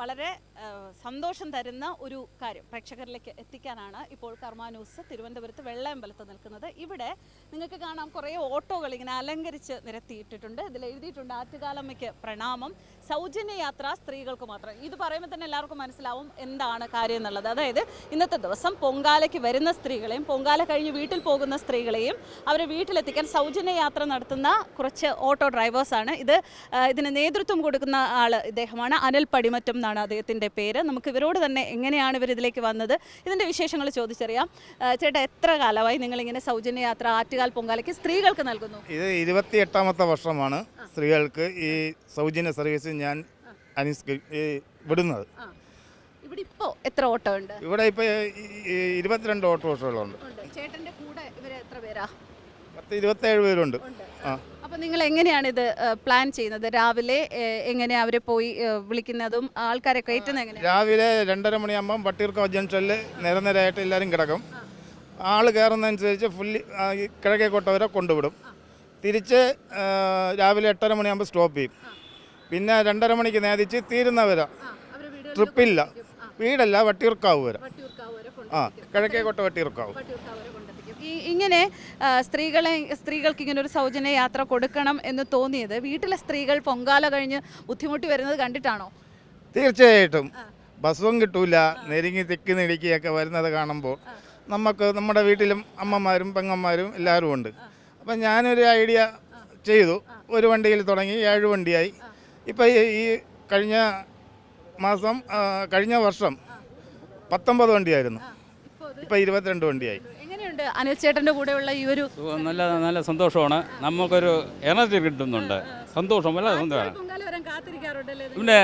വളരെ സന്തോഷം തരുന്ന ഒരു കാര്യം പ്രേക്ഷകരിലേക്ക് എത്തിക്കാനാണ് ഇപ്പോൾ കർമ്മ ന്യൂസ് തിരുവനന്തപുരത്ത് വെള്ളയമ്പലത്ത് നിൽക്കുന്നത്. ഇവിടെ നിങ്ങൾക്ക് കാണാം കുറേ ഓട്ടോകൾ ഇങ്ങനെ അലങ്കരിച്ച് നിരത്തിയിട്ടിട്ടുണ്ട്. ഇതിൽ എഴുതിയിട്ടുണ്ട് ആറ്റുകാലമ്മയ്ക്ക് പ്രണാമം സൗജന്യ യാത്ര സ്ത്രീകൾക്ക് മാത്രം. ഇത് പറയുമ്പോൾ തന്നെ എല്ലാവർക്കും മനസ്സിലാവും എന്താണ് കാര്യം എന്നുള്ളത്. അതായത് ഇന്നത്തെ ദിവസം പൊങ്കാലയ്ക്ക് വരുന്ന സ്ത്രീകളെയും പൊങ്കാല കഴിഞ്ഞ് വീട്ടിൽ പോകുന്ന സ്ത്രീകളെയും അവരെ വീട്ടിലെത്തിക്കാൻ സൗജന്യ യാത്ര നടത്തുന്ന കുറച്ച് ഓട്ടോ ഡ്രൈവേഴ്സാണ്. ഇത് ഇതിന് നേതൃത്വം കൊടുക്കുന്ന ആൾ ഇദ്ദേഹമാണ്. അനിൽ പടിമറ്റം എന്നാണ് അദ്ദേഹത്തിന്റെ പേര്. നമുക്ക് ഇവരോട് തന്നെ എങ്ങനെയാണ് ഇവർ ഇതിലേക്ക് വന്നത്? ഇതിന്റെ വിശേഷങ്ങൾ ചോദിച്ചറിയാം. ചേട്ടാ എത്ര കാലമായി നിങ്ങളിങ്ങനെ സൗജന്യ യാത്ര ആറ്റുകാൽ പൊങ്കാലയ്ക്ക് സ്ത്രീകൾക്ക് നൽകുന്നു? ഇത് ഇരുപത്തി എട്ടാമത്തെ വർഷമാണ് സ്ത്രീകൾക്ക് ഈ സൗജന്യ സർവീസ് ഞാൻ അനുസ്കരി വിടുന്നത്. ഇവിടെ ഇപ്പോൾ എത്ര ഓട്ടോ ഉണ്ട്? ഇവിടെ ഇപ്പോൾ ഇരുപത്തിരണ്ട് ഓട്ടോറിക്ഷകളുണ്ട് ഉണ്ട്. ചേട്ടന്റെ കൂടെ ഇവർ എത്ര പേരാ? പത്ത് ഇരുപത്തേഴ് പേരുണ്ട്. ആ. അപ്പോൾ നിങ്ങൾ എങ്ങനെയാണ് ഇത് പ്ലാൻ ചെയ്യുന്നത്? രാവിലെ എങ്ങനെയാണ് അവരെ പോയി വിളിക്കുന്നതും ആൾക്കാരെ കയറ്റുന്നത് എങ്ങനെയാണ്? രാവിലെ രണ്ടര മണിയാകുമ്പം വട്ടിയൂർക്കാവ് ജംഗ്ഷനിൽ നിരനിരയായിട്ട് എല്ലാവരും കിടക്കും. ആൾ കയറുന്നതനുസരിച്ച് ഫുള്ളി കിഴക്കേക്കോട്ടവരെ ഈ കിഴക്കേക്കോട്ട വരെ കൊണ്ടുവിടും. തിരിച്ച് രാവിലെ എട്ടര മണിയാകുമ്പോൾ സ്റ്റോപ്പ് ചെയ്യും. പിന്നെ രണ്ടര മണിക്ക് നേതിച്ച് തീരുന്നവരെ. ട്രിപ്പില്ല വീടല്ല വട്ടിയൂർക്കാവ് വരെ. ആ കിഴക്കേക്കോട്ട വട്ടിയൂർക്കാവ്. ഇങ്ങനെ സ്ത്രീകളെ സ്ത്രീകൾക്ക് ഇങ്ങനെ ഒരു സൗജന്യ യാത്ര കൊടുക്കണം എന്ന് തോന്നിയത് വീട്ടിലെ സ്ത്രീകൾ പൊങ്കാല കഴിഞ്ഞ് ബുദ്ധിമുട്ടി വരുന്നത് കണ്ടിട്ടാണോ? തീർച്ചയായിട്ടും. ബസ്സും കിട്ടൂല നെരുങ്ങി തെക്കി നെടുക്കിയൊക്കെ വരുന്നത് കാണുമ്പോൾ നമുക്ക് നമ്മുടെ വീട്ടിലും അമ്മമാരും പെങ്ങന്മാരും എല്ലാവരും ഉണ്ട്. അപ്പം ഞാനൊരു ഐഡിയ ചെയ്തു. ഒരു വണ്ടിയിൽ തുടങ്ങി ഏഴ് വണ്ടിയായി. ഇപ്പം ഈ- ഈ കഴിഞ്ഞ മാസം കഴിഞ്ഞ വർഷം പത്തൊമ്പത് വണ്ടിയായിരുന്നു. ഇപ്പം ഇരുപത്തിരണ്ട് വണ്ടിയായി. എങ്ങനെയുണ്ട് അനിൽ ചേട്ടന്റെ കൂടെയുള്ള ഈ ഒരു നല്ല നല്ല സന്തോഷമാണ്. നമുക്കൊരു എനർജി കിട്ടുന്നുണ്ട്. സന്തോഷം വല്ല സന്തോഷം പൊങ്കാല വരാൻ കാത്തിരിക്കാറുണ്ടല്ലേ പിന്നെ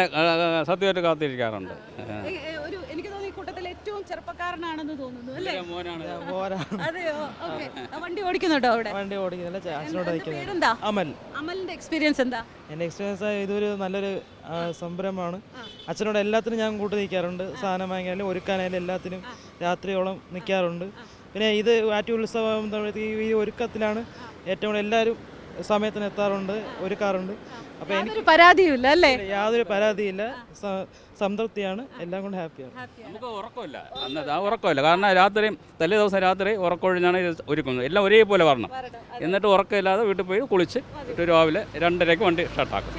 സത്യമായിട്ട് കാത്തിരിക്കാറുണ്ട്. ഒരു എനിക്ക് തോന്നുന്നു ഈ കൂട്ടത്തിൽ ഏറ്റവും ചെറുപ്പക്കാരനാണെന്ന് തോന്നുന്നു അല്ലേ? മോനാണ്. അതെയോ? ഓക്കെ. വണ്ടി ഓടിക്കുന്നുണ്ടോ അവിടെ? വണ്ടി ഓടിക്കുന്നില്ല നിൽക്കുന്നത് പേരെന്താ? അമൽ. അമലിന്റെ എക്സ്പീരിയൻസ് എന്താ? എന്റെ എക്സ്പീരിയൻസ് ഇതൊരു നല്ലൊരു ആ, സംരംഭമാണ്. അച്ഛനോട് എല്ലാത്തിനും ഞാൻ കൂട്ടി നിൽക്കാറുണ്ട്. സാധനം വാങ്ങിയാലും ഒരുക്കാനായാലും എല്ലാത്തിനും രാത്രിയോളം നിൽക്കാറുണ്ട്. പിന്നെ ഇത് ആറ്റു ഉത്സവം ഈ- ഈ ഒരുക്കത്തിലാണ് ഏറ്റവും കൂടുതൽ എല്ലാവരും സമയത്തിന് എത്താറുണ്ട് ഒരുക്കാറുണ്ട്. അപ്പോൾ എനിക്ക് പരാതിയില്ല അല്ലേ? യാതൊരു പരാതിയില്ല. സംതൃപ്തിയാണ്. എല്ലാം കൊണ്ട് ഹാപ്പിയാണ്. നമുക്ക് ഉറക്കമില്ല. അന്നത്തെ ആ ഉറക്കമില്ല. കാരണം രാത്രി തലേ ദിവസം രാത്രി ഉറക്കമൊഴിഞ്ഞാണ് ഇത് ഒരുക്കുന്നത്. എല്ലാം ഒരേപോലെ വരണം. എന്നിട്ട് ഉറക്കമില്ലാതെ വീട്ടിൽ പോയി കുളിച്ച് ഒരു രാവിലെ രണ്ടരയ്ക്ക് വണ്ടി ഷട്ടാക്കും.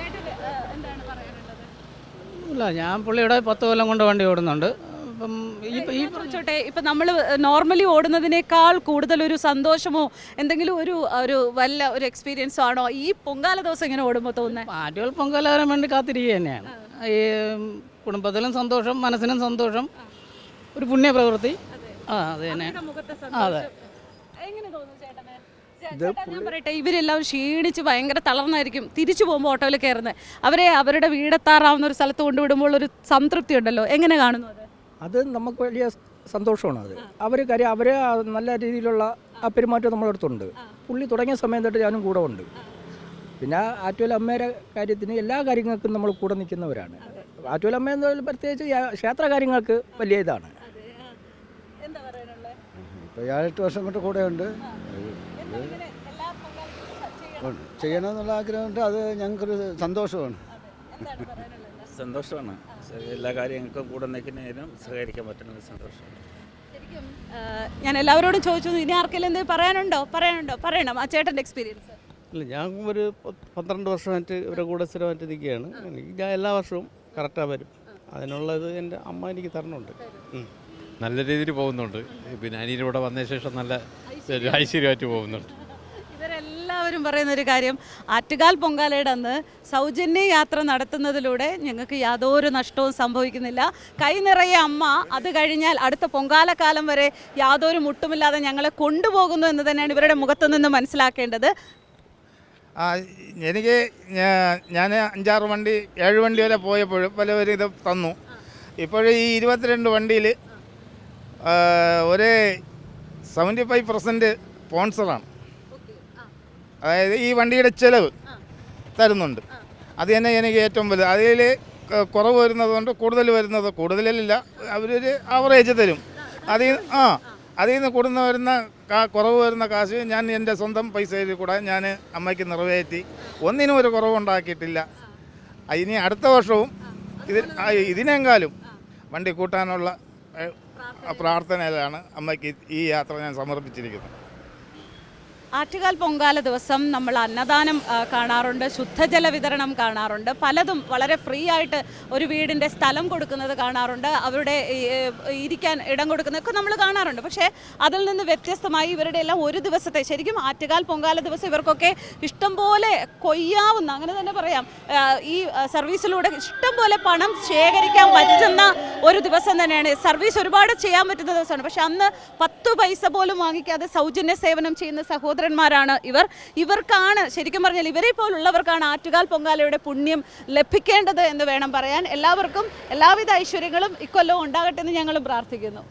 ഇല്ല ഞാൻ പുള്ളിയുടെ പത്ത് കൊല്ലം കൊണ്ട് വണ്ടി ഓടുന്നുണ്ട്. അപ്പം ഈ ചോദിച്ചോട്ടെ ഇപ്പൊ നമ്മൾ നോർമലി ഓടുന്നതിനേക്കാൾ കൂടുതൽ ഒരു സന്തോഷമോ എന്തെങ്കിലും ഒരു ഒരു വല്ല ഒരു എക്സ്പീരിയൻസോ ആണോ? ഈ പൊങ്കാല ദിവസം ഇങ്ങനെ ഓടുമ്പോൾ തോന്നുന്നത് ആറ്റുകൾ പൊങ്കാല വരാൻ വേണ്ടി കാത്തിരിക്കുക തന്നെയാണ്. ഈ കുടുംബത്തിലും സന്തോഷം മനസ്സിനും സന്തോഷം ഒരു പുണ്യപ്രവൃത്തി. ആ അത് തന്നെ. അതെ. എങ്ങനെ തോന്നുന്നു ചേട്ടന്? ചേട്ടാ, ഞാൻ പറയട്ടെ ഇവരെല്ലാം ക്ഷീണിച്ച് ഭയങ്കര തളർന്നായിരിക്കും തിരിച്ചു പോകുമ്പോൾ ഓട്ടോയിൽ കയറുന്നത് അവരെ അവരുടെ വീടെത്താറാവുന്ന ഒരു സ്ഥലത്ത് കൊണ്ടുവിടുമ്പോൾ ഒരു സംതൃപ്തി ഉണ്ടല്ലോ. എങ്ങനെ കാണുന്നു അത്? അത് നമുക്ക് വലിയ സന്തോഷമാണ് അത്. അവർ കാര്യം അവരെ നല്ല രീതിയിലുള്ള ആ പെരുമാറ്റം നമ്മളടുത്തുണ്ട് പുള്ളി തുടങ്ങിയ സമയം തൊട്ട് ഞാനും കൂടെ ഉണ്ട്. പിന്നെ ആറ്റുവൽ അമ്മയുടെ കാര്യത്തിന് എല്ലാ കാര്യങ്ങൾക്കും നമ്മൾ കൂടെ നിൽക്കുന്നവരാണ്. ആറ്റുവൽ അമ്മ എന്ന് പ്രത്യേകിച്ച് ക്ഷേത്ര കാര്യങ്ങൾക്ക് വലിയ ഇതാണ്. എന്താ പറയാനുള്ളത് ഇപ്പോൾ ഏഴെട്ട് വർഷം കൊണ്ട് കൂടെ ഉണ്ട്? ചെയ്യണമെന്നുള്ള ആഗ്രഹമുണ്ട് അത് ഞങ്ങൾക്കൊരു സന്തോഷമാണ്. സന്തോഷമാണ്. എല്ലാ കാര്യങ്ങൾക്കും കൂടെ നിൽക്കുന്നതിനും സഹകരിക്കാൻ പറ്റുന്നത് സന്തോഷമാണ്. ശരിക്കും ഞാൻ എല്ലാവരോടും ചോദിച്ചു ഇനി ആർക്കെങ്കിലും എന്തെങ്കിലും പറയാനുണ്ടോ? പറയാനുണ്ടോ? പറയണം ആ ചേട്ടന്റെ എക്സ്പീരിയൻസ് ഇല്ല ഞാൻ ഒരു പന്ത്രണ്ട് വർഷമായിട്ട് ഇവരുടെ കൂടെ സ്ഥിരമായിട്ട് നിൽക്കുകയാണ്. എനിക്ക് ഞാൻ എല്ലാ വർഷവും കറക്റ്റാണ് വരും. അതിനുള്ളത് എന്റെ അമ്മ എനിക്ക് തരണുണ്ട്. ഉം. നല്ല രീതിയിൽ പോകുന്നുണ്ട്. പിന്നെ അനിയനിവിടെ വന്ന ശേഷം നല്ല ഐശ്വര്യമായിട്ട് പോകുന്നുണ്ട്. ഇവരെല്ലാവരും പറയുന്ന ഒരു കാര്യം ആറ്റുകാൽ പൊങ്കാലയുടെ അന്ന് സൗജന്യ യാത്ര നടത്തുന്നതിലൂടെ ഞങ്ങൾക്ക് യാതൊരു നഷ്ടവും സംഭവിക്കുന്നില്ല. കൈ നിറയെ അമ്മ അത് കഴിഞ്ഞാൽ അടുത്ത പൊങ്കാലക്കാലം വരെ യാതൊരു മുട്ടുമില്ലാതെ ഞങ്ങളെ കൊണ്ടുപോകുന്നു എന്ന് തന്നെയാണ് ഇവരുടെ മുഖത്തു നിന്ന് മനസ്സിലാക്കേണ്ടത് എനിക്ക് ഞാൻ അഞ്ചാറ് വണ്ടി ഏഴ് വണ്ടി വരെ പോയപ്പോഴും പലവരും ഇത് തന്നു. ഇപ്പോഴും ഈ ഇരുപത്തിരണ്ട് വണ്ടിയിൽ ഒരു സെവന്റി ഫൈവ് പെർസെന്റ് സ്പോൺസറാണ് അതായത് ഈ വണ്ടിയുടെ ചിലവ് തരുന്നുണ്ട്. അത് തന്നെ എനിക്ക് ഏറ്റവും വലുത്. അതിൽ കുറവ് വരുന്നതുകൊണ്ട് കൂടുതൽ വരുന്നത് കൂടുതലല്ല. അവരൊരു ആവറേജ് തരും. അതിൽ ആ അതിൽ നിന്ന് കൂടുന്ന വരുന്ന കാ- കുറവ് വരുന്ന കാശ് ഞാൻ എന്റെ സ്വന്തം പൈസയിൽ കൂടെ ഞാൻ അമ്മയ്ക്ക് നിറവേറ്റി ഒന്നിനും ഒരു കുറവുണ്ടാക്കിയിട്ടില്ല. ഇനി അടുത്ത വർഷവും ഇത് ഇതിനെങ്കിലും വണ്ടി കൂട്ടാനുള്ള പ്രാർത്ഥനയിലാണ് അമ്മയ്ക്ക് ഈ യാത്ര ഞാൻ സമർപ്പിച്ചിരിക്കുന്നത്. ആറ്റുകാൽ പൊങ്കാല ദിവസം നമ്മൾ അന്നദാനം കാണാറുണ്ട്. ശുദ്ധജല വിതരണം കാണാറുണ്ട്. പലതും വളരെ ഫ്രീ ആയിട്ട് ഒരു വീടിന്റെ സ്ഥലം കൊടുക്കുന്നത് കാണാറുണ്ട്. അവരുടെ ഇരിക്കാൻ ഇടം കൊടുക്കുന്നതൊക്കെ നമ്മൾ കാണാറുണ്ട്. പക്ഷേ അതിൽ നിന്ന് വ്യത്യസ്തമായി ഇവരുടെ എല്ലാം ഒരു ദിവസത്തെ ശരിക്കും ആറ്റുകാൽ പൊങ്കാല ദിവസം ഇവർക്കൊക്കെ ഇഷ്ടംപോലെ കൊയ്യാവുന്ന അങ്ങനെ തന്നെ പറയാം ഈ സർവീസിലൂടെ ഇഷ്ടംപോലെ പണം ശേഖരിക്കാൻ പറ്റുന്ന ഒരു ദിവസം തന്നെയാണ്. സർവീസ് ഒരുപാട് ചെയ്യാൻ പറ്റുന്ന ദിവസമാണ്. പക്ഷേ അന്ന് പത്ത് പൈസ പോലും വാങ്ങിക്കാതെ സൗജന്യ സേവനം ചെയ്യുന്ന സഹോദരന്മാരാണ് ഇവർ. ഇവർക്കാണ് ശരിക്കും പറഞ്ഞാൽ ഇവരെ പോലുള്ളവർക്കാണ് ആറ്റുകാൽ പൊങ്കാലയുടെ പുണ്യം ലഭിക്കേണ്ടത് എന്ന് വേണം പറയാൻ. എല്ലാവർക്കും എല്ലാവിധ ഐശ്വര്യങ്ങളും ഇക്കൊല്ലവും ഉണ്ടാകട്ടെ എന്ന് ഞങ്ങളും പ്രാർത്ഥിക്കുന്നു.